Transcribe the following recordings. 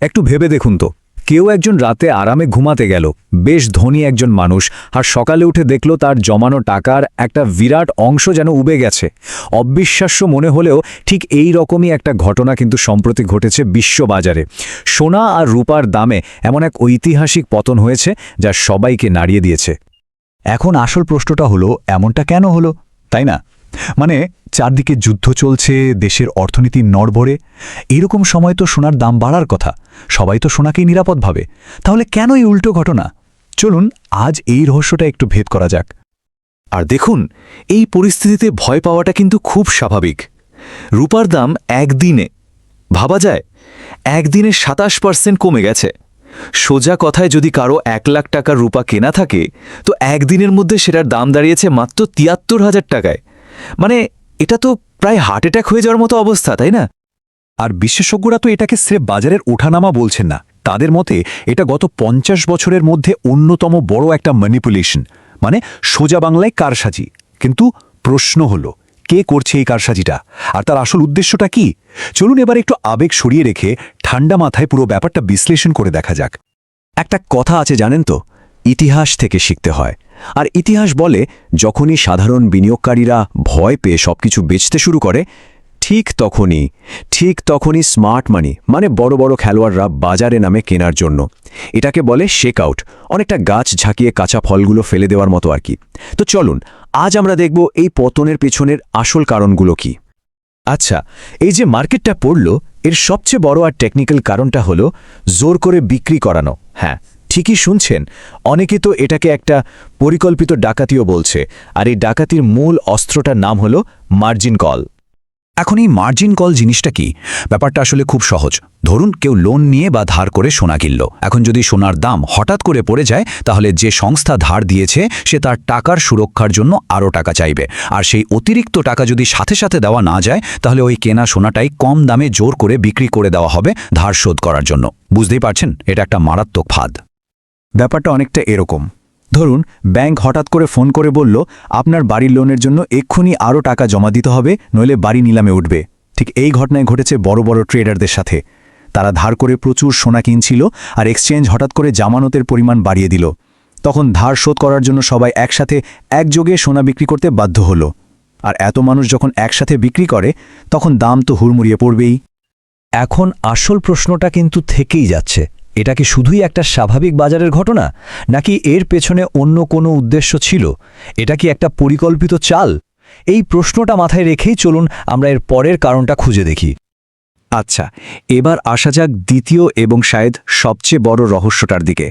একটু ভেবে দেখুন তো। কেউ একজন রাতে আরামে ঘুমাতে গেল, বেশ ধনী একজন মানুষ, আর সকালে উঠে দেখল তার জমানো টাকার একটা বিরাট অংশ যেন উবে গেছে। অবিশ্বাস্য মনে হলেও ঠিক এই রকমই একটা ঘটনা কিন্তু সম্প্রতি ঘটেছে বিশ্ববাজারে। সোনা আর রূপার দামে এমন এক ঐতিহাসিক পতন হয়েছে যা সবাইকে নাড়িয়ে দিয়েছে। এখন আসল প্রশ্নটা হলো, এমনটা কেন হলো? তাই না? মানে চারদিকে যুদ্ধ চলছে, দেশের অর্থনীতি নড়বড়ে। এরকম সময় তো সোনার দাম বাড়ার কথা। সবাই তো সোনাকেই নিরাপদ ভাবে। তাহলে কেন এই উল্টো ঘটনা? চলুন আজ এই রহস্যটা একটু ভেদ করা যাক। আর দেখুন, এই পরিস্থিতিতে ভয় পাওয়াটা কিন্তু খুব স্বাভাবিক। রূপার দাম একদিনে, ভাবা যায়? একদিনে সাতাশ পার্সেন্ট কমে গেছে। সোজা কথায় যদি কারও এক লাখ টাকার রূপা কেনা থাকে, তো একদিনের মধ্যে সেটার দাম দাঁড়িয়েছে মাত্র তিয়াত্তর হাজার টাকায়। মানে এটা তো প্রায় হার্ট অ্যাটাক হয়ে যাওয়ার মতো অবস্থা, তাই না? আর বিশেষজ্ঞরা তো এটাকে স্রেফ বাজারের ওঠানামা বলছেন না। তাদের মতে এটা গত পঞ্চাশ বছরের মধ্যে অন্যতম বড় একটা ম্যানিপুলেশন মানে সোজা বাংলায় কারসাজি। কিন্তু প্রশ্ন হলো, কে করছে এই কারসাজিটা? আর তার আসল উদ্দেশ্যটা কি? চলুন এবার একটু আবেগ সরিয়ে রেখে ঠান্ডা মাথায় পুরো ব্যাপারটা বিশ্লেষণ করে দেখা যাক। একটা কথা আছে জানেন তো, ইতিহাস থেকে শিখতে হয়। আর ইতিহাস বলে, যখনই সাধারণ বিনিয়োগকারীরা ভয় পেয়ে সবকিছু বেচতে শুরু করে, ঠিক তখনই ঠিক তখনই স্মার্ট মানি মানে বড় বড় খেলোয়াড়রা বাজারে নামে কেনার জন্য, এটাকে বলে শেক আউট অনেকটা গাছ ঝাঁকিয়ে কাঁচা ফলগুলো ফেলে দেওয়ার মতো আর কি। তো চলুন, আজ আমরা দেখব এই পতনের পেছনের আসল কারণগুলো কি। আচ্ছা এই যে মার্কেটটা পড়ল, এর সবচেয়ে বড় আর টেকনিক্যাল কারণটা হলো, জোর করে বিক্রি করানো হ্যাঁ ঠিকই শুনছেন। অনেকে তো এটাকে একটা পরিকল্পিত ডাকাতিও বলছে। আর এই ডাকাতির মূল অস্ত্রটার নাম হলো মার্জিন কল। এখন এই মার্জিন কল জিনিসটা কি? ব্যাপারটা আসলে খুব সহজ। ধরুন কেউ লোন নিয়ে বা ধার করে সোনা কিনল। এখন যদি সোনার দাম হঠাৎ করে পড়ে যায়, তাহলে যে সংস্থা ধার দিয়েছে, সে তার টাকার সুরক্ষার জন্য আরও টাকা চাইবে। আর সেই অতিরিক্ত টাকা যদি সাথে সাথে দেওয়া না যায়, তাহলে ওই কেনা সোনাটাই কম দামে জোর করে বিক্রি করে দেওয়া হবে ধার শোধ করার জন্য। বুঝতেই পারছেন? এটা একটা মারাত্মক ফাঁদ। ব্যাপারটা অনেকটা এরকম। ধরুন, ব্যাংক হঠাৎ করে ফোন করে বলল, আপনার বাড়ির লোনের জন্য এক্ষুনি আরও টাকা জমা দিতে হবে, নইলে বাড়ি নিলামে উঠবে। ঠিক এই ঘটনায় ঘটেছে বড় বড় ট্রেডারদের সাথে। তারা ধার করে প্রচুর সোনা কিনছিল আর এক্সচেঞ্জ হঠাৎ করে জামানতের পরিমাণ বাড়িয়ে দিল। তখন ধার শোধ করার জন্য সবাই একসাথে একযোগে সোনা বিক্রি করতে বাধ্য হলো। আর এত মানুষ যখন একসাথে বিক্রি করে, তখন দাম তো হুড়মুড়িয়ে পড়বেই। এখন আসল প্রশ্নটা কিন্তু থেকেই যাচ্ছে। এটা কি শুধুই একটা স্বাভাবিক বাজারের ঘটনা? নাকি এর পেছনে অন্য কোনো উদ্দেশ্য ছিল? এটা কি একটা পরিকল্পিত চাল? এই প্রশ্নটা মাথায় রেখেই চলুন আমরা এর পরের কারণটা খুঁজে দেখি। আচ্ছা এবার আসা যাক দ্বিতীয় এবং শায়দ সবচেয়ে বড় রহস্যটার দিকে।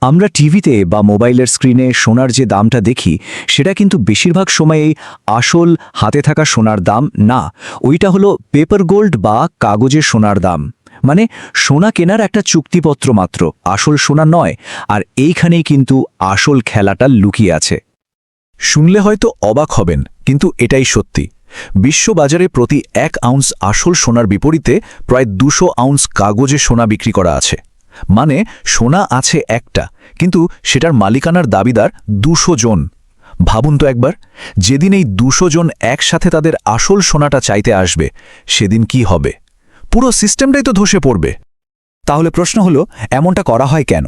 আমরা টিভিতে বা মোবাইলের স্ক্রিনে সোনার যে দামটা দেখি, সেটা কিন্তু বেশিরভাগ সময়েই আসল হাতে থাকা সোনার দাম না, ওইটা হলো পেপার গোল্ড বা কাগজের সোনার দাম। মানে সোনা কেনার একটা চুক্তিপত্র মাত্র, আসল সোনা নয়, আর এইখানেই কিন্তু আসল খেলাটা লুকিয়ে আছে। শুনলে হয়তো অবাক হবেন, কিন্তু এটাই সত্যি। বিশ্ববাজারে প্রতি এক আউন্স আসল সোনার বিপরীতে প্রায় দুশো আউন্স কাগজে সোনা বিক্রি করা আছে। মানে সোনা আছে একটা, কিন্তু সেটার মালিকানার দাবিদার দুশো জন। ভাবুন তো একবার, যেদিন এই দুশো জন একসাথে তাদের আসল সোনাটা চাইতে আসবে, সেদিন কি হবে? পুরো সিস্টেমটাই তো ধসে পড়বে। তাহলে প্রশ্ন হলো, এমনটা করা হয় কেন?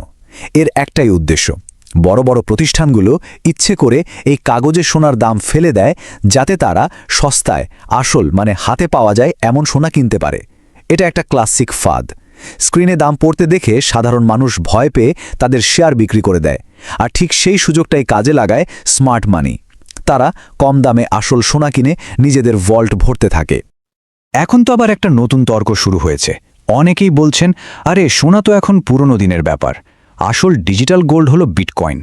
এর একটাই উদ্দেশ্য। বড় বড় প্রতিষ্ঠানগুলো ইচ্ছে করে এই কাগজে সোনার দাম ফেলে দেয়, যাতে তারা সস্তায়, আসল মানে হাতে পাওয়া যায় এমন সোনা কিনতে পারে। এটা একটা ক্লাসিক ফাঁদ। স্ক্রিনে দাম পড়তে দেখে সাধারণ মানুষ ভয় পেয়ে তাদের শেয়ার বিক্রি করে দেয়। আর ঠিক সেই সুযোগটাই কাজে লাগায় স্মার্ট মানি। তারা কম দামে আসল সোনা কিনে নিজেদের ভল্ট ভরতে থাকে। এখন তো আবার একটা নতুন তর্ক শুরু হয়েছে। অনেকেই বলছেন, আরে, সোনা তো এখন পুরনো দিনের ব্যাপার। আসল ডিজিটাল গোল্ড হলো বিটকয়েন।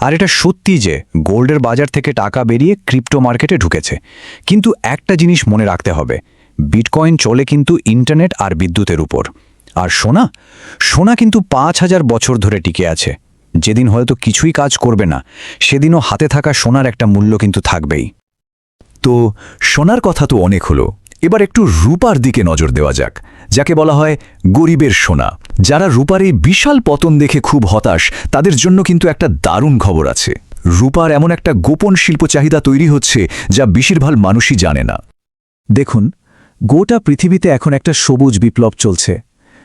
আর এটা সত্যি যে, গোল্ডের বাজার থেকে টাকা বেরিয়ে ক্রিপ্টো মার্কেটে ঢুকেছে। কিন্তু একটা জিনিস মনে রাখতে হবে, বিটকয়েন চলে কিন্তু ইন্টারনেট আর বিদ্যুতের উপর। আর সোনা? সোনা কিন্তু পাঁচ হাজার বছর ধরে টিকে আছে। যেদিন হয়তো কিছুই কাজ করবে না, সেদিনও হাতে থাকা সোনার একটা মূল্য কিন্তু থাকবেই। তো, সোনার কথা তো অনেক হলো। এবার একটু রূপার দিকে নজর দেওয়া যাক, যাকে বলা হয় গরিবের সোনা। যারা রূপার এই বিশাল পতন দেখে খুব হতাশ, তাদের জন্য কিন্তু একটা দারুণ খবর আছে। রূপার এমন একটা গোপন শিল্প চাহিদা তৈরি হচ্ছে যা বেশিরভাগ মানুষই জানে না। দেখুন, গোটা পৃথিবীতে এখন একটা সবুজ বিপ্লব চলছে।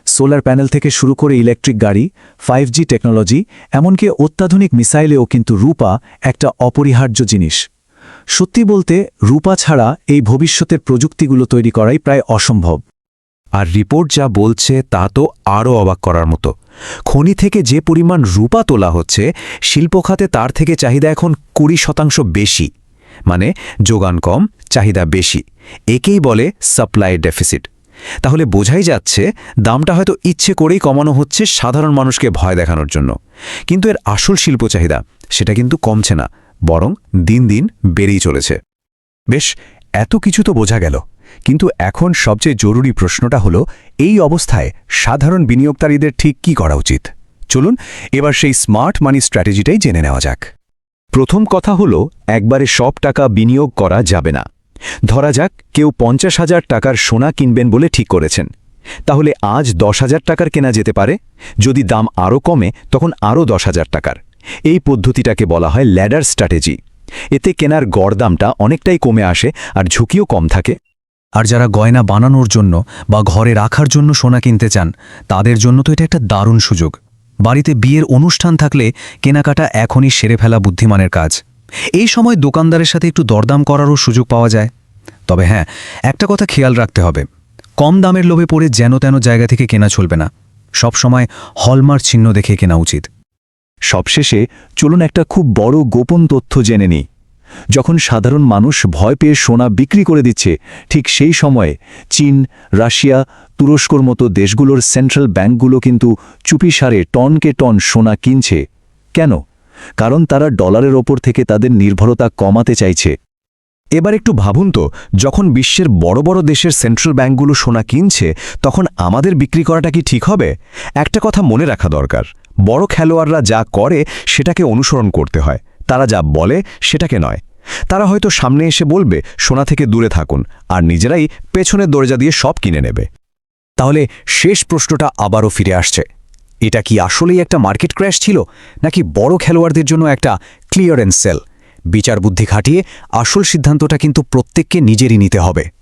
সোলার প্যানেল থেকে শুরু করে ইলেকট্রিক গাড়ি, ফাইভ জি টেকনোলজি, এমনকি অত্যাধুনিক মিসাইলেও কিন্তু রূপা একটা অপরিহার্য জিনিস। সত্যি বলতে, রূপা ছাড়া এই ভবিষ্যতের প্রযুক্তিগুলো তৈরি করাই প্রায় অসম্ভব। আর রিপোর্ট যা বলছে, তা তো আরও অবাক করার মতো। খনি থেকে যে পরিমাণ রূপা তোলা হচ্ছে শিল্পখাতে তার থেকে চাহিদা এখন কুড়ি শতাংশ বেশি। মানে যোগান কম, চাহিদা বেশি। একেই বলে সাপ্লাই ডেফিসিট তাহলে বোঝাই যাচ্ছে, দামটা হয়তো ইচ্ছে করেই কমানো হচ্ছে সাধারণ মানুষকে ভয় দেখানোর জন্য। কিন্তু এর আসল শিল্প চাহিদা, সেটা কিন্তু কমছে না। বরং দিন দিন বেড়েই চলেছে। বেশ, এত কিছু তো বোঝা গেল। কিন্তু এখন সবচেয়ে জরুরি প্রশ্নটা হলো, এই অবস্থায় সাধারণ বিনিয়োগকারীদের ঠিক কি করা উচিত? চলুন, এবার সেই স্মার্ট মানি স্ট্র্যাটেজিটাই জেনে নেওয়া যাক। প্রথম কথা হলো, একবারে সব টাকা বিনিয়োগ করা যাবে না। ধরা যাক, কেউ পঞ্চাশ হাজার টাকার সোনা কিনবেন বলে ঠিক করেছেন। তাহলে আজ দশ হাজার টাকার কেনা যেতে পারে। যদি দাম আরও কমে, তখন আরও দশ হাজার টাকার। এই পদ্ধতিটাকে বলা হয় ল্যাডার স্ট্র্যাটেজি। এতে কেনার গড় দামটা অনেকটাই কমে আসে আর ঝুঁকিও কম থাকে। আর যারা গয়না বানানোর জন্য বা ঘরে রাখার জন্য সোনা কিনতে চান, তাদের জন্য তো এটা একটা দারুণ সুযোগ। বাড়িতে বিয়ের অনুষ্ঠান থাকলে কেনাকাটা এখনই সেরে ফেলা বুদ্ধিমানের কাজ। এই সময় দোকানদারের সাথে একটু দরদাম করারও সুযোগ পাওয়া যায়। তবে হ্যাঁ একটা কথা খেয়াল রাখতে হবে। কম দামের লোভে পড়ে যেন তেন জায়গা থেকে কেনা চলবে না। সব সময় হলমার্ক চিহ্ন দেখে কেনা উচিত। সবশেষে চলুন একটা খুব বড় গোপন তথ্য জেনে নিই। যখন সাধারণ মানুষ ভয় পেয়ে সোনা বিক্রি করে দিচ্ছে, ঠিক সেই সময়ে চীন, রাশিয়া, তুরস্কর মতো দেশগুলোর সেন্ট্রাল ব্যাংকগুলো কিন্তু চুপিসারে টনকে টন সোনা কিনছে। কেন? কারণ তারা ডলারের ওপর থেকে তাদের নির্ভরতা কমাতে চাইছে। এবার একটু ভাবুন তো, যখন বিশ্বের বড় বড় দেশের সেন্ট্রাল ব্যাংকগুলো সোনা কিনছে, তখন আমাদের বিক্রি করাটা কি ঠিক হবে? একটা কথা মনে রাখা দরকার। বড় খেলোয়াড়রা যা করে সেটাকে অনুসরণ করতে হয়। তারা যা বলে সেটাকে নয়। তারা হয়তো সামনে এসে বলবে, সোনা থেকে দূরে থাকুন, আর নিজেরাই পেছনের দরজা দিয়ে সব কিনে নেবে। তাহলে শেষ প্রশ্নটা আবারও ফিরে আসছে। এটা কি আসলেই একটা মার্কেট ক্র্যাশ ছিল, নাকি বড় খেলোয়াড়দের জন্য একটা ক্লিয়ারেন্স সেল? বিচার বুদ্ধি খাটিয়ে আসল সিদ্ধান্তটা কিন্তু প্রত্যেককে নিজেরই নিতে হবে।